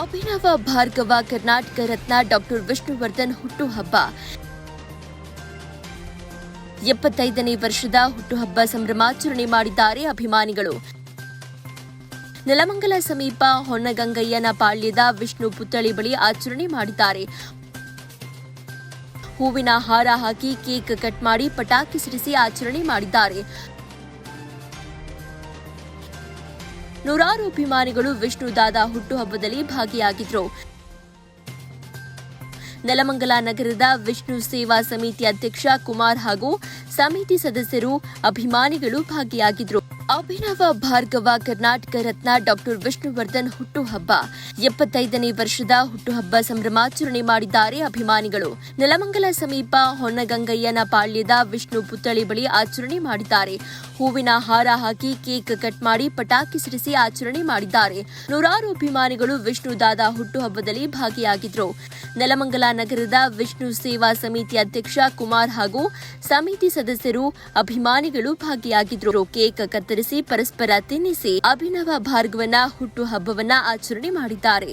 Abhinava Bhargava Karnataka Ratna doctor Vishnuvardhan ಹುಟ್ಟುಹಬ್ಬ. ಎಪ್ಪತ್ತೈದನೇ ವರ್ಷದ ಹುಟ್ಟುಹಬ್ಬ ಸಂಭ್ರಮಾಚರಣೆ ಮಾಡಿದ್ದಾರೆ ಅಭಿಮಾನಿಗಳು. ನೆಲಮಂಗಲ ಸಮೀಪ ಹೊನ್ನಗಂಗಯ್ಯನ ಪಾಳ್ಯದ ವಿಷ್ಣು ಪುತ್ಥಳಿ ಬಳಿ ಆಚರಣೆ ಮಾಡಿದ್ದಾರೆ. ಹೂವಿನ ಹಾರ ಹಾಕಿ ಕೇಕ್ ಕಟ್ ಮಾಡಿ ಪಟಾಕಿ ಸಿಡಿಸಿ ಆಚರಣೆ ಮಾಡಿದ್ದಾರೆ. ನೂರಾರು ಅಭಿಮಾನಿಗಳು ವಿಷ್ಣು ದಾದಾ ಹುಟ್ಟುಹಬ್ಬದಲ್ಲಿ ಭಾಗಿಯಾಗಿದ್ರು. ನೆಲಮಂಗಲ ನಗರದ ವಿಷ್ಣು ಸೇವಾ ಸಮಿತಿ ಅಧ್ಯಕ್ಷ ಕುಮಾರ್ ಹಾಗೂ ಸಮಿತಿ ಸದಸ್ಯರು ಅಭಿಮಾನಿಗಳು ಭಾಗಿಯಾಗಿದ್ರು. ಅಭಿನವ ಭಾರ್ಗವ ಕರ್ನಾಟಕ ರತ್ನ ಡಾಕ್ಟರ್ ವಿಷ್ಣುವರ್ಧನ್ ಹುಟ್ಟುಹಬ್ಬ. ಎಪ್ಪತ್ತೈದನೇ ವರ್ಷದ ಹುಟ್ಟುಹಬ್ಬ ಸಂಭ್ರಮಾಚರಣೆ ಮಾಡಿದ್ದಾರೆ ಅಭಿಮಾನಿಗಳು. ನೆಲಮಂಗಲ ಸಮೀಪ ಹೊನ್ನಗಂಗಯ್ಯನ ಪಾಳ್ಯದ ವಿಷ್ಣು ಪುತ್ಥಳಿ ಬಳಿ ಆಚರಣೆ ಮಾಡಿದ್ದಾರೆ. ಹೂವಿನ ಹಾರ ಹಾಕಿ ಕೇಕ್ ಕಟ್ ಮಾಡಿ ಪಟಾಕಿ ಸಿಡಿಸಿ ಆಚರಣೆ ಮಾಡಿದ್ದಾರೆ. ನೂರಾರು ಅಭಿಮಾನಿಗಳು ವಿಷ್ಣು ದಾದ ಹುಟ್ಟುಹಬ್ಬದಲ್ಲಿ ಭಾಗಿಯಾಗಿದ್ರು. ನೆಲಮಂಗಲ ನಗರದ ವಿಷ್ಣು ಸೇವಾ ಸಮಿತಿ ಅಧ್ಯಕ್ಷ ಕುಮಾರ್ ಹಾಗೂ ಸಮಿತಿ ಸದಸ್ಯರು ಅಭಿಮಾನಿಗಳು ಭಾಗಿಯಾಗಿದ್ರು. ಕೇಕ್ ಕತ್ತರಿಸಿ ಪರಸ್ಪರ ತಿನ್ನಿಸಿ ಅಭಿನವ ಭಾರ್ಗವನ ಹುಟ್ಟುಹಬ್ಬವನ್ನ ಆಚರಣೆ ಮಾಡಿದ್ದಾರೆ.